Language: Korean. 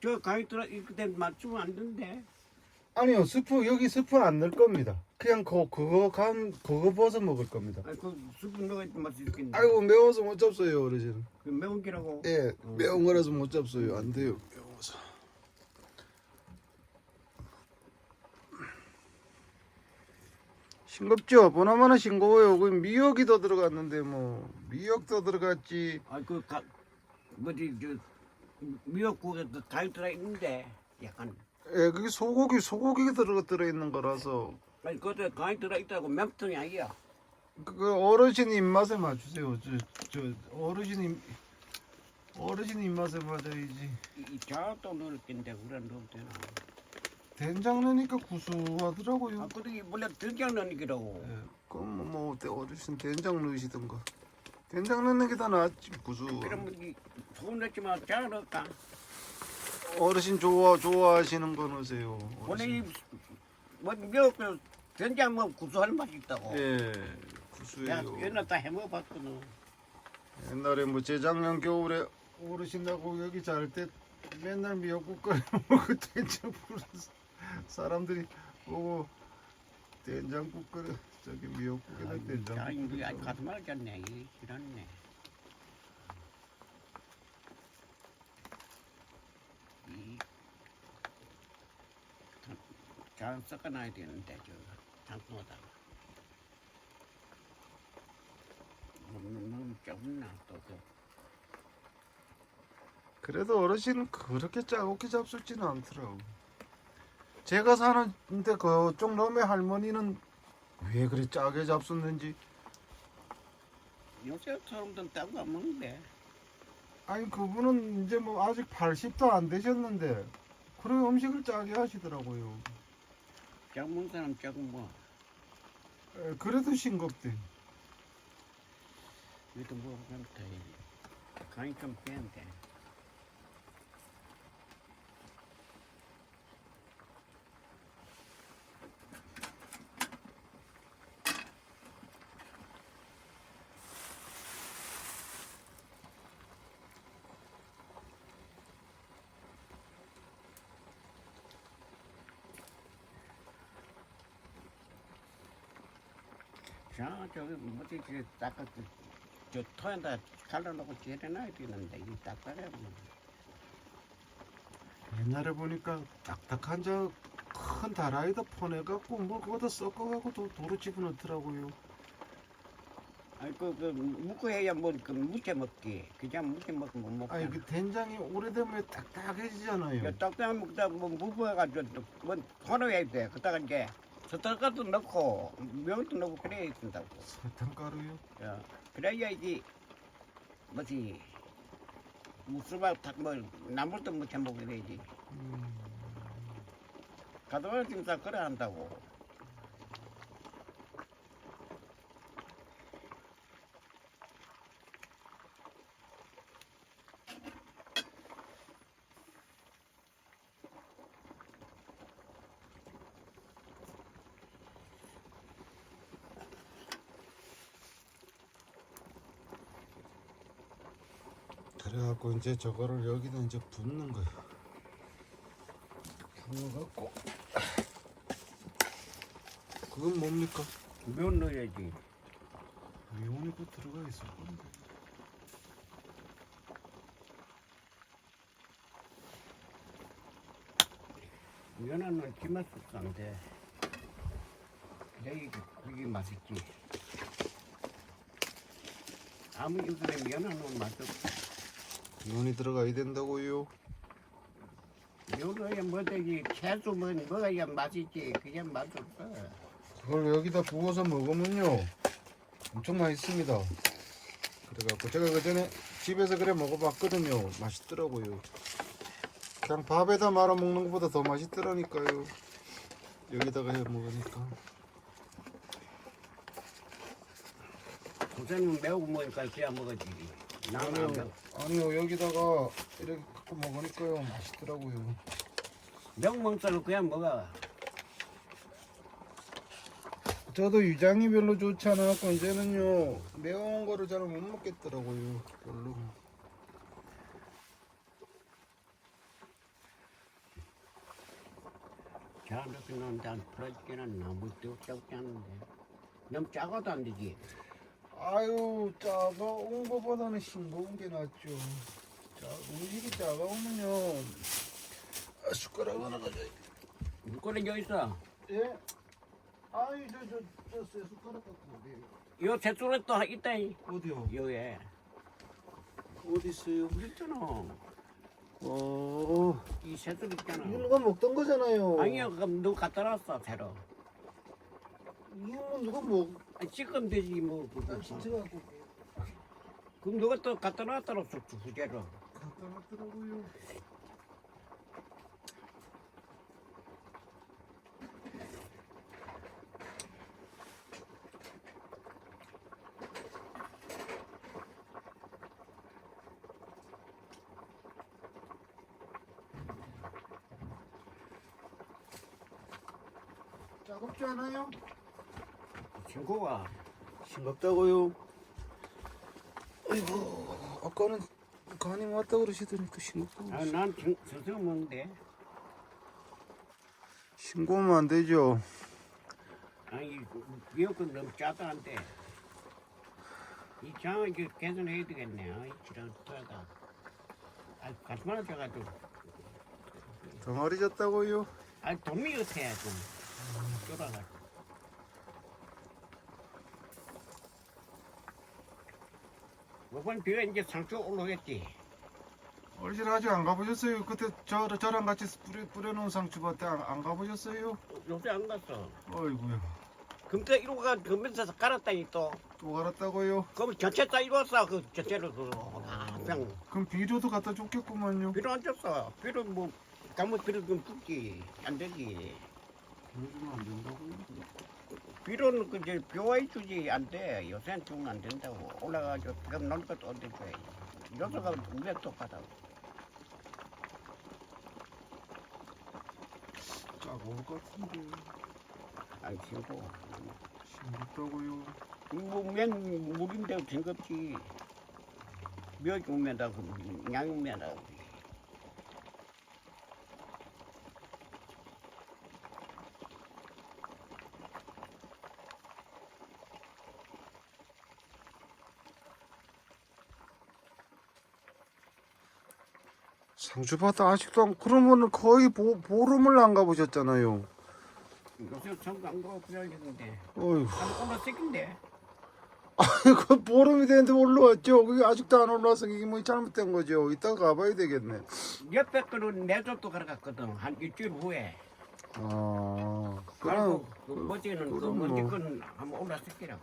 저 가이드라 이때 맞추면 안 된대. 아니요 스프 여기 스프 안 넣을 겁니다. 그냥 그 그거 간 그거 버섯 먹을 겁니다. 아이 그 수분 넣어야 맛이 있겠네. 아이고 매워서 못 잡어요 어르신. 그 매운 기라고. 예 매운 거라서 못 잡어요 안 돼요 매워서. 싱겁죠? 보나마나 싱거워요. 그 미역이 더 들어갔는데 뭐 미역도 들어갔지. 아그 가 뭐지 저 미역국에 그 가이드라 있는데 약간 예, 그게 소고기 소고기가 들어 들어 있는 거라서 아니 그때 가이드라 있다고 맵통이 아니야. 그 어르신 입맛에 맞추세요. 저, 저 어르신 입 어르신 입맛에 맞아야지. 이 자도 넣을 텐데 우리 넣어도 되나? 된장 넣으니까 구수하더라고요. 아 그게 원래 된장 넣는 기라고. 예, 그럼 뭐 어때 어르신 된장 넣으시던가. 된장 넣는 게 더 낫지 구수. 그러면 이 소금 넣지만 자 넣을까? 어르신 좋아 좋아하시는 거 넣으세요. 어르신. 이뭐 미역국 된장 뭐 구수한 맛이 있다고. 예 내가 구수해요. 옛날 다 해먹어봤거든. 옛날에 뭐 재작년 겨울에 어르신하고 여기 잘 때 맨날 미역국 끓여 먹고 된장 풀어서 사람들이 보고 된장국 끓여 저기 미역국에다 야, 된장국 이거 아직 끓여 가서 말겠네. 이 지났네. 이 장- 잘 섞어놔야 되는데 저 장통에다가. 너무 너무 적나 또 그. 그래도 어르신은 그렇게 짜고기 잡수지는 않더라고 제가 사는데 그쪽 놈의 할머니는 왜 그리 짜게 잡수는지 요새 사람들은 따고 안 먹는데. 아니 그분은 이제 뭐 아직 80도 안 되셨는데 그런 음식을 짜게 하시더라고요 짝 먹는 사람 조금 뭐. 에, 그래도 싱겁대 이것도 뭐 그냥 돼. 간이 좀 빼는데. 자, 저기 뭐지, 저 닦아, 저 토에다 갈라놓고 재려놔야 되는데, 이 닦아야 뭐. 옛날에 보니까 딱딱한 저 큰 다라이다 퍼내갖고 뭐 그거다 섞어갖고 도, 도로 집어넣더라고요. 아니, 그, 그, 묵고 해야 뭐, 그, 무쳐 먹기. 그냥 무쳐 먹으면 못 먹고. 아니 그 된장이 오래되면 딱딱해지잖아요. 그 떡당 먹다 뭐 무부해가지고 뭐 걸어야 돼. 그다가 이제 젓갈도 넣고 명도 넣고 그래야 된다고. 설탕가루요? 야, 그래야 이게 뭐지 무수박 탁뭐 나물도 무쳐 먹어야 되지. 음, 가져와 지금 다 그래 한다고. 그래갖고 이제 저거를 여기다 이제 붓는 거예요. 부어갖고 그건 뭡니까? 면 넣어야지. 미온이 그 들어가 있을 건데. 면은 기맛 없는데 그래 이게 맛있지. 아무 인간에 면은 맛 없어. 미온이 들어가야 된다고요. 요거야 뭐 되지 채소 뭐 먹어야 맛있지? 그냥 맛 없어. 그걸 여기다 부어서 먹으면요 엄청 맛있습니다. 그래갖고 제가 그 전에 집에서 그래 먹어봤거든요. 맛있더라고요. 그냥 밥에다 말아 먹는 것보다 더 맛있더라니까요. 여기다가 해 먹으니까. 우선은 매우 먹으니까 그냥 먹어지 아니요 매워 아니요 여기다가 이렇게 갖고 먹으니까요 맛있더라고요. 사람 그냥 먹어. 저도 위장이 별로 좋지 않아갖고 이제는요 매운 거를 잘 못 먹겠더라고요 별로. 자 이렇게 놓는데 한 풀어지기는 나무 뚝뚝 않는데. 너무 작아도 안 되지 아유 작아온 거보다는 싱거운 게 낫죠. 자 음식이 작아오면요. 아, 숟가락 하나 가져. 물건은 여기 있어 예. 아이 저저저새 숟가락 갖고 어디? 요 새소리 또 있다 이. 어디요? 요에 어디 있어요? 있잖아 어. 이 새소리 있잖아 누가 먹던 거잖아요. 아니요 그럼 누가 갖다 놨어 새로 이거 누가 먹? 아, 지금 되지 뭐 그거. 난 진짜 갖고 그럼 누가 또 갖다 놨더라 후제로 갖다 놨더라고요. 짜겁지 않아요? 친구가 싱겁다고요. 아이고 아까는 간이 맞다 그러시더니 또 싱겁다고. 아, 난 서서 먹는데 싱거우면 안 되죠. 아니 미역은 너무 짜다 한데 이 장을 개선해야 되겠네 아이 지랄 터다 아 가슴만 져가지고 덩어리 졌다고요. 아 돈이 어때야 좀 쫄아가 이번 비가 이제 상추 올라오겠지 어르신 아직 안 가보셨어요? 그때 저 저랑 같이 뿌려 뿌려놓은 상추밭에 안, 안 가보셨어요? 요새 안 갔어 어이구야. 금태 이루가 금면서 깔았다니 또 또 갈았다고요? 그럼 전체 다 이루었어 그 전체를 그 그냥 그럼 비료도 갖다 줬겠구만요. 비료 안 줬어 비료 뭐 잘못 비료 좀 붓지 안 되지 비료 주면 안 된다고요? 비료는 그 이제 벼와이 주지 안 돼. 요새는 주면 안 된다고. 올라가지고 그럼 넣을 것도 어디 줘야지. 요새가 우리가 똑같다고. 짜고 올것 같은데. 아이 친구. 싱겁다고요. 뭐면 물인데 징겁지. 몇 육면다 그 양육면다. 상추밭 아직도 안 그러면은 거의 보, 보름을 안 가보셨잖아요. 요새 전부 안 가고 그러는데. 어휴. 올라 새긴데. 그 보름이 됐는데 올라왔죠. 그게 아직도 안 올라와서 이게 뭐 잘못된 거죠. 이따가 가봐야 되겠네. 옆에 거는 내줬도 걸어갔거든. 한 일주일 후에. 아, 그리고 그럼 그 뭐지는 그 그럼 먼지 뭐. 건 한번 올라 새기라고.